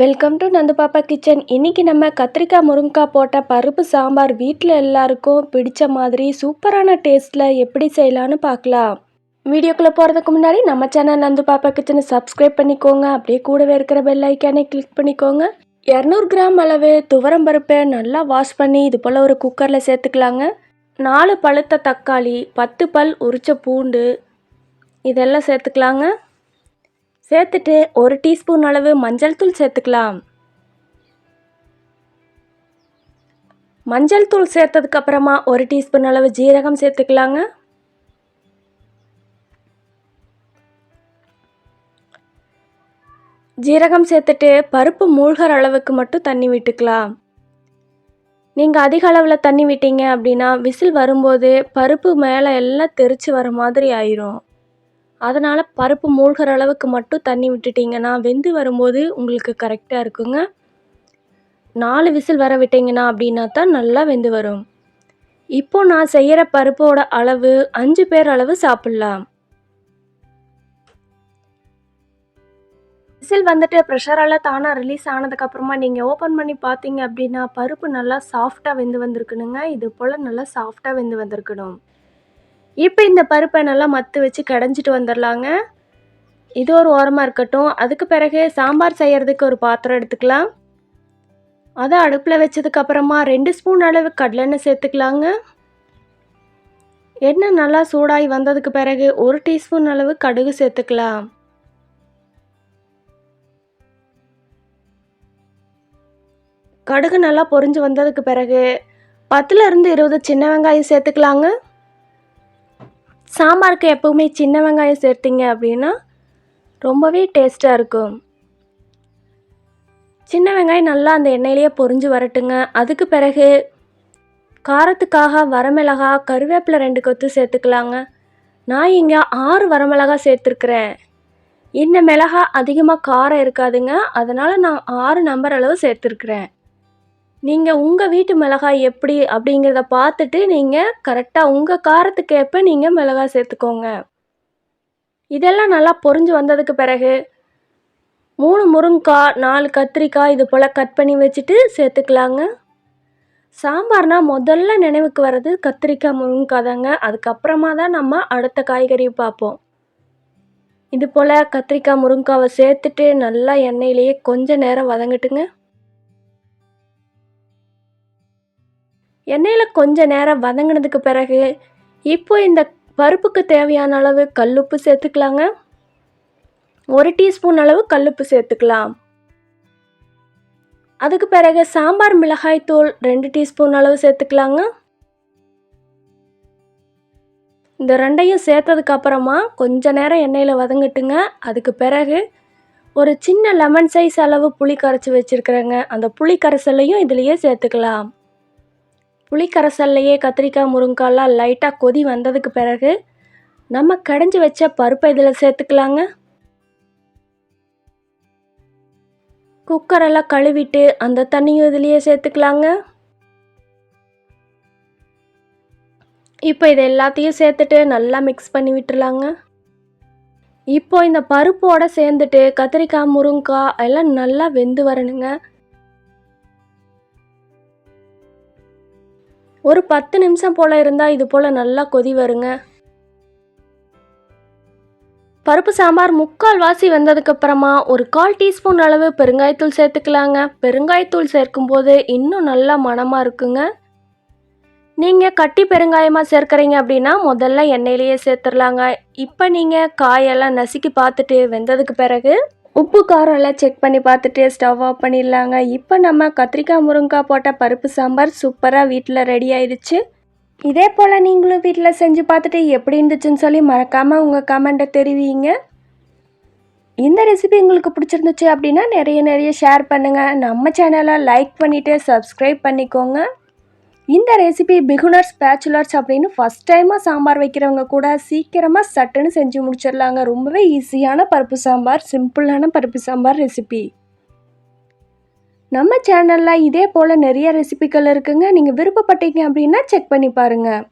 Welcome to Nandu பாப்பா kitchen இன்றைக்கி நம்ம கத்திரிக்காய் முருங்கைக்காய் போட்ட பருப்பு சாம்பார் வீட்டில் எல்லாருக்கும் பிடிச்ச மாதிரி சூப்பரான டேஸ்ட்டில் எப்படி செய்யலான்னு பார்க்கலாம். வீடியோக்குள்ளே போகிறதுக்கு முன்னாடி நம்ம சேனல் நந்து பாப்பா கிச்சனை சப்ஸ்கிரைப் பண்ணிக்கோங்க. அப்படியே கூடவே இருக்கிற பெல் ஐக்கானே கிளிக் பண்ணிக்கோங்க. இரநூறு கிராம் அளவு துவரம் பருப்பை நல்லா வாஷ் பண்ணி இது போல் ஒரு குக்கரில் சேர்த்துக்கலாங்க. நாலு பழுத்த தக்காளி பத்து பல் உரித்த பூண்டு இதெல்லாம் சேர்த்துக்கலாங்க. சேர்த்துட்டு ஒரு டீஸ்பூன் அளவு மஞ்சள் தூள் சேர்த்துக்கலாம். மஞ்சள் தூள் சேர்த்ததுக்கு அப்புறமா ஒரு டீஸ்பூன் அளவு ஜீரகம் சேர்த்துக்கலாங்க. ஜீரகம் சேர்த்துட்டு பருப்பு மூழ்கிற அளவுக்கு மட்டும் தண்ணி விட்டுக்கலாம். நீங்கள் அதிக அளவில் தண்ணி விட்டீங்க அப்படின்னா விசில் வரும்போது பருப்பு மேலே எல்லாம் தெரிச்சு வர மாதிரி ஆயிரும். அதனால் பருப்பு மூழ்கிற அளவுக்கு மட்டும் தண்ணி விட்டுட்டிங்கன்னா வெந்து வரும்போது உங்களுக்கு கரெக்டாக இருக்குங்க. நாலு விசில் வர விட்டிங்கன்னா அப்படின்னா தான் நல்லா வெந்து வரும். இப்போ நான் செய்கிற பருப்போட அளவு அஞ்சு பேர் அளவு சாப்பிட்லாம். விசில் வந்துட்டு ப்ரெஷரால் தானாக ரிலீஸ் ஆனதுக்கப்புறமா நீங்கள் ஓப்பன் பண்ணி பார்த்தீங்க அப்படின்னா பருப்பு நல்லா சாஃப்டாக வெந்து வந்திருக்கணுங்க. இது போல் நல்லா சாஃப்டாக வெந்து வந்திருக்கணும். இப்போ இந்த பருப்பை நல்லா மத்து வச்சு கடைஞ்சிட்டு வந்துடலாங்க. இது ஒரு ஓரமாக இருக்கட்டும். அதுக்கு பிறகு சாம்பார் செய்கிறதுக்கு ஒரு பாத்திரம் எடுத்துக்கலாம். அதை அடுப்பில் வச்சதுக்கப்புறமா ரெண்டு ஸ்பூன் அளவு கடலெண்ணெய் சேர்த்துக்கலாங்க. எண்ணெய் நல்லா சூடாகி வந்ததுக்கு பிறகு ஒரு டீஸ்பூன் அளவு கடுகு சேர்த்துக்கலாம். கடுகு நல்லா பொரிஞ்சு வந்ததுக்கு பிறகு பத்துலேருந்து இருபது சின்ன வெங்காயம் சேர்த்துக்கலாங்க. சாம்பாருக்கு எப்போவுமே சின்ன வெங்காயம் சேர்த்திங்க அப்படின்னா ரொம்பவே டேஸ்ட்டாக இருக்கும். சின்ன வெங்காயம் நல்லா அந்த எண்ணெயிலேயே பொரிஞ்சு வரட்டுங்க. அதுக்கு பிறகு காரத்துக்காக வரமிளகா கருவேப்பிலை ரெண்டு கொத்து சேர்த்துக்கலாங்க. நான் இங்கே ஆறு வரமிளகா சேர்த்துருக்குறேன். இந்த மிளகா அதிகமாக காரம் இருக்காதுங்க. அதனால் நான் ஆறு நம்பர் அளவு சேர்த்துருக்குறேன். நீங்கள் உங்கள் வீட்டு மிளகாய் எப்படி அப்படிங்கிறத பார்த்துட்டு நீங்கள் கரெக்டாக உங்கள் காரத்துக்கேற்ப நீங்கள் மிளகாய் சேர்த்துக்கோங்க. இதெல்லாம் நல்லா பொரிஞ்சு வந்ததுக்கு பிறகு மூணு முருங்கைக்காய் நாலு கத்திரிக்காய் இது போல் கட் பண்ணி வச்சுட்டு சேர்த்துக்கலாங்க. சாம்பார்னால் முதல்ல நினைவுக்கு வர்றது கத்திரிக்காய் முருங்கைக்காய் தாங்க. அதுக்கப்புறமா தான் நம்ம அடுத்த காய்கறி பார்ப்போம். இது போல் கத்திரிக்காய் முருங்கைக்காவை சேர்த்துட்டு நல்லா எண்ணெயிலேயே கொஞ்சம் நேரம் வதங்கட்டுங்க. எண்ணெயில் கொஞ்சம் நேரம் வதங்கினதுக்கு பிறகு இப்போ இந்த பருப்புக்கு தேவையான அளவு கல்லுப்பு சேர்த்துக்கலாங்க. ஒரு டீஸ்பூன் அளவு கல்லுப்பு சேர்த்துக்கலாம். அதுக்கு பிறகு சாம்பார் மிளகாய் தூள் ரெண்டு டீஸ்பூன் அளவு சேர்த்துக்கலாங்க. இந்த ரெண்டையும் சேர்த்ததுக்கு அப்புறமா கொஞ்ச நேரம் எண்ணெயில் வதங்கட்டுங்க. அதுக்கு பிறகு ஒரு சின்ன லெமன் சைஸ் அளவு புளி கரைச்சி வச்சுருக்குறேங்க. அந்த புளி கரைசலையும் இதுலேயே சேர்த்துக்கலாம். புளிக்கரைசல்லையே கத்திரிக்காய் முருங்காலாம் லைட்டாக கொதி வந்ததுக்கு பிறகு நம்ம கடைஞ்சி வச்ச பருப்பை இதில் சேர்த்துக்கலாங்க. குக்கரெல்லாம் கழுவிட்டு அந்த தண்ணியும் இதுலேயே சேர்த்துக்கலாங்க. இப்போ இது எல்லாத்தையும் சேர்த்துட்டு நல்லா மிக்ஸ் பண்ணி விட்டுலாங்க இப்போ இந்த பருப்போடு சேர்ந்துட்டு கத்திரிக்காய் முருங்காய் எல்லாம் நல்லா வெந்து வரணுங்க. ஒரு பத்து நிமிஷம் போல் இருந்தால் இது போல் நல்லா கொதி வருங்க. பருப்பு சாம்பார் முக்கால் வாசி வந்ததுக்கப்புறமா ஒரு கால் டீஸ்பூன் அளவு பெருங்காயத்தூள் சேர்த்துக்கலாங்க. பெருங்காயத்தூள் சேர்க்கும்போது இன்னும் நல்லா மணமாக இருக்குங்க. நீங்கள் கட்டி பெருங்காயமாக சேர்க்குறீங்க அப்படின்னா முதல்ல எண்ணெயிலேயே சேர்த்துடலாங்க. இப்போ நீங்கள் காயெல்லாம் நசுக்கி பார்த்துட்டு வெந்ததுக்கு பிறகு உப்பு காரம் எல்லாம் செக் பண்ணி பார்த்துட்டு ஸ்டவ் ஆஃப் பண்ணிடலாங்க. இப்போ நம்ம கத்திரிக்காய் முருங்காய் போட்ட பருப்பு சாம்பார் சூப்பராக வீட்டில் ரெடி ஆயிடுச்சு. இதே போல் நீங்களும் வீட்டில் செஞ்சு பார்த்துட்டு எப்படி இருந்துச்சுன்னு சொல்லி மறக்காமல் உங்கள் கமெண்ட்டை தெரிவிங்க. இந்த ரெசிபி உங்களுக்கு பிடிச்சிருந்துச்சு அப்படின்னா நிறைய நிறைய ஷேர் பண்ணுங்கள் நம்ம சேனலை லைக் பண்ணிவிட்டு சப்ஸ்கிரைப் பண்ணிக்கோங்க. இந்த ரெசிபி பிகுனர்ஸ் பேச்சுலர்ஸ் அப்படின்னு ஃபஸ்ட் டைமாக சாம்பார் வைக்கிறவங்க கூட சீக்கிரமாக சட்டுன்னு செஞ்சு முடிச்சிடலாங்க. ரொம்பவே ஈஸியான பருப்பு சாம்பார் சிம்பிளான பருப்பு சாம்பார் ரெசிபி நம்ம சேனலில் இதே போல் நிறைய ரெசிபிகள் இருக்குங்க. நீங்கள் விருப்பப்பட்டீங்க அப்படின்னா செக் பண்ணி பாருங்கள்